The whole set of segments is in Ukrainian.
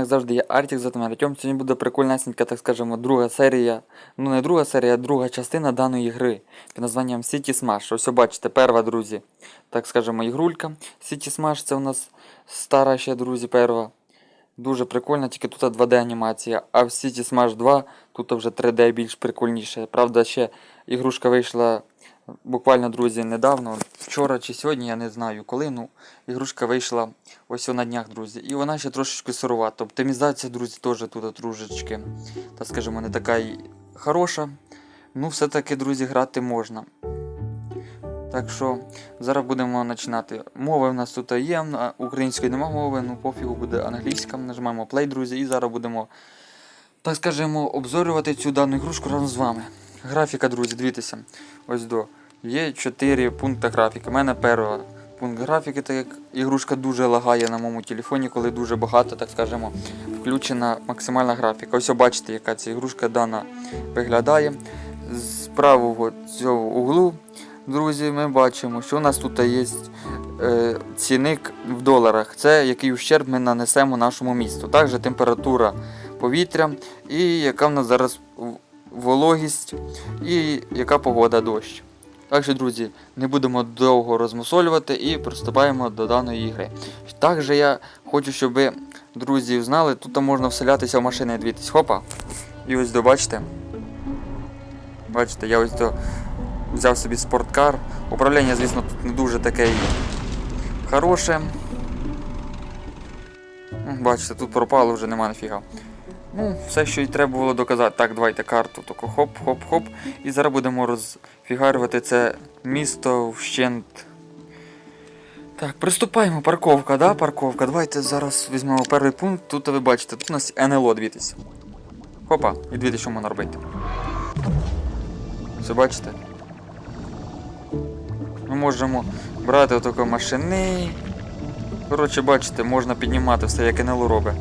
Як завжди, є Артік за Артем. Сьогодні буде прикольнесенька, так скажемо, друга серія. Ну не друга серія, а друга частина даної гри під названням City Smash. Ось бачите, перва, друзі, так скажемо, ігрулька. City Smash це у нас стара ще, друзі, перва. Дуже прикольна, тільки тут 2D анімація. А в City Smash 2 тут вже 3D більш прикольніше. Правда, ще ігрушка вийшла буквально, друзі, недавно. Вчора чи сьогодні, я не знаю коли. Ну, ігрушка вийшла ось на днях, друзі. І вона ще трошечки сирувата. Оптимізація, друзі, теж тут трошечки, так скажемо, не така й хороша. Ну, все-таки, друзі, грати можна. Так що зараз будемо починати. Мови в нас тут є, української нема мови, ну пофігу буде англійська. Нажимаємо play, друзі, і зараз будемо, так скажемо, обзорювати цю дану ігрушку разом з вами. Графіка, друзі, дивіться. Ось до. Є 4 пункти графіки. У мене перший пункт графіки, так як ігрушка дуже лагає на моєму телефоні, коли дуже багато, так скажемо, включена максимальна графіка. Ось бачите, яка ця ігрушка дана виглядає. З правого цього углу, друзі, ми бачимо, що у нас тут є е, цінник в доларах. Це який ущерб ми нанесемо нашому місту. Також температура повітря і яка в нас зараз вологість і яка погода дощ. Так що, друзі, не будемо довго розмусолювати і приступаємо до даної ігри. Також я хочу, щоб ви, друзі, знали, тут можна вселятися в машини, дивіться, хопа. І ось до, бачите. Бачите, я ось до взяв собі спорткар. Управління, звісно, тут не дуже таке хороше. Бачите, тут пропало вже нема нафіга. Ну, все, що й треба було доказати. Так, давайте карту, тако хоп-хоп-хоп. І зараз будемо розфігарювати це місто вщент. Так, приступаємо. Парковка, да? Парковка. Давайте зараз візьмемо перший пункт. Тут ви бачите, тут у нас НЛО, дивіться. Хопа, і дивіться, що можна робити. Все бачите? Ми можемо брати отако машини. Коротше, бачите, можна піднімати все, як НЛО робить.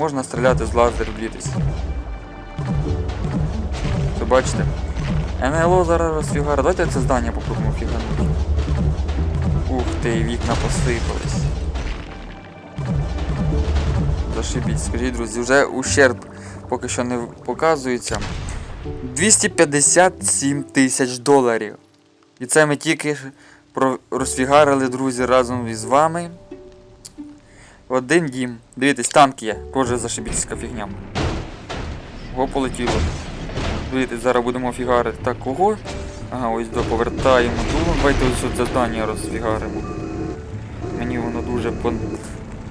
Можна стріляти з лазерів, дивіться. Все бачите? НЛО зараз розфігара. Давайте це здання попробуємо фіганути. Ух ти, вікна посипались. Зашибіть, скажіть, друзі, вже ущерб поки що не показується. 257 тисяч доларів. І це ми тільки розфігарили, друзі, разом із вами. Один дім. Дивіться, танк є. Тоже зашибітська фігня. Го полетіло. Дивіться, зараз будемо фігарити. Так, кого? Ага, ось до повертаємо. Давайте ось це здання розфігаримо. Мені воно дуже пон-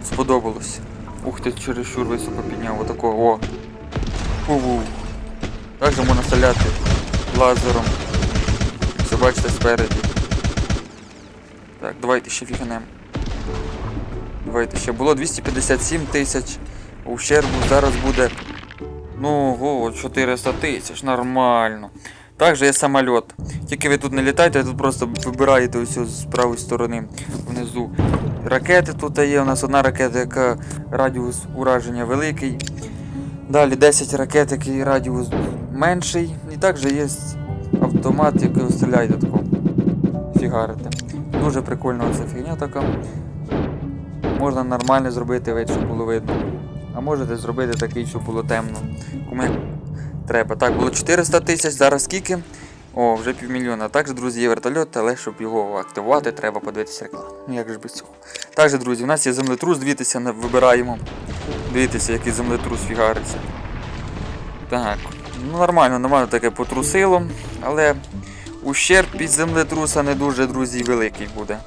сподобалось. Ух ти, чересчур високо підняв. Отакого. О. Фу. Також можна стріляти лазером. Все бачите спереді. Так, давайте ще фіганемо. Давайте ще було 257 тисяч ущербу, зараз буде. Ну, го, 400 тисяч, нормально. Також є самоліт. Тільки ви тут не літаєте, тут просто вибираєте ось з правої сторони внизу. Ракети тут є. У нас одна ракета, яка радіус ураження великий. Далі 10 ракет, який радіус менший. І також є автомат, який ви стріляєте такого. Фігарите. Дуже прикольна ця фігня така. Можна нормально зробити вид, щоб було видно. А можете зробити такий, щоб було темно. Кому треба. Так, було 400 тисяч, зараз скільки? О, вже півмільйона. Також, друзі, є вертольот, але щоб його активувати, треба подивитися рекламу. Ну як ж без цього. Також, друзі, у нас є землетрус, дивіться, вибираємо. Дивіться, який землетрус фігариться. Так. Ну нормально, нормально таке потрусило, але ущерб від землетруса не дуже, друзі, великий буде.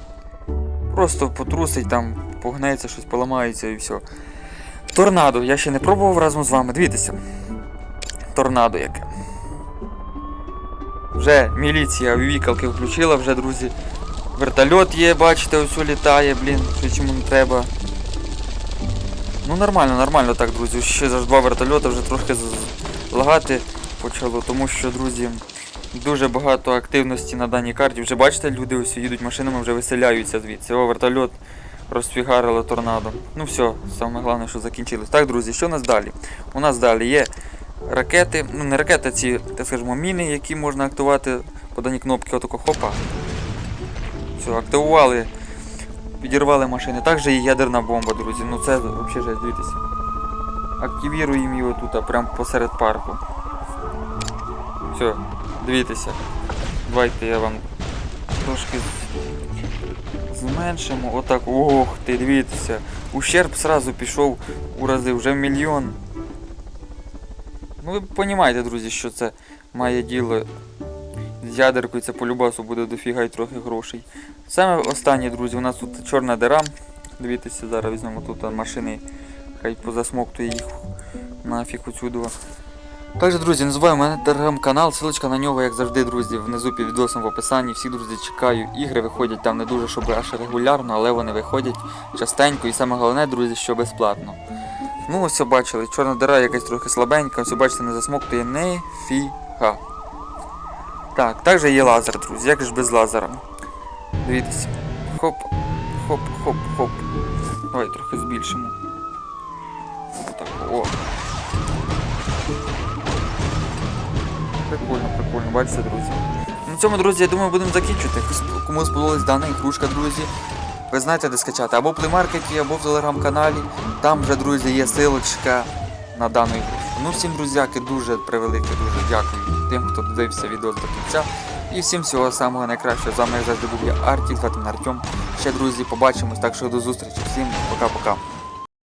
Просто потрусить там, погнеться, щось поламається і все. Торнадо, я ще не пробував разом з вами. Дивіться. Торнадо яке. Вже міліція вікалки включила, вже, друзі. Вертольот є, бачите, ось літає, блін, що чому не треба. Ну нормально, нормально так, друзі. Ще за два вертольота вже трошки лагати почало, тому що, друзі, дуже багато активності на даній карті. Вже бачите, люди ось їдуть машинами, вже виселяються звідси. О, вертольот розфігарило торнадо. Ну все, саме головне, що закінчилось. Так, друзі, що у нас далі? У нас далі є ракети, ну не ракети, а ці, так скажемо, міни, які можна активувати по даній кнопці, отако хопа. Все, активували підірвали машини. Також є ядерна бомба, друзі. Ну це взагалі жесть, дивіться. Активіруємо його тут, прямо посеред парку. Все, дивіться. Давайте я вам трошки зменшимо. Отак. Ох ти, дивіться. Ущерб сразу пішов у рази вже мільйон. Ну ви розумієте, друзі, що це має діло з ядеркою, це по любасу буде дофіга й трохи грошей. Саме останнє, друзі, у нас тут чорна дира. Дивіться, зараз візьмемо тут машини, хай позасмоктує їх нафіг отсюди. Також, друзі, не мене телеграм-канал, ссылочка на нього, як завжди, друзі, внизу під відосом в описанні. Всі, друзі, чекаю. Ігри виходять там не дуже, щоб аж регулярно, але вони виходять частенько і саме головне, друзі, що безплатно. Ну, ось бачили, чорна дира якась трохи слабенька, все бачите, не засмоктує нефіга. Так, також є лазер, друзі, як ж без лазера. Дивіться. Хоп, хоп, хоп, хоп. Давай трохи збільшимо. Отак, о. Прикольно, прикольно, бачите, друзі. На цьому, друзі, я думаю, будемо закінчувати. Кому сподобалась дана ігрушка, друзі. Ви знаєте, де скачати або в плеймаркеті, або в телеграм-каналі. Там вже, друзі, є силочка на дану ігрушку. Ну, всім, друзяки, дуже превелике, дуже дякую тим, хто дивився відео до кінця. І всім всього самого найкращого. З вами завжди був я Артік, звати Артем. Ще, друзі, побачимось, так що до зустрічі. Всім пока-пока.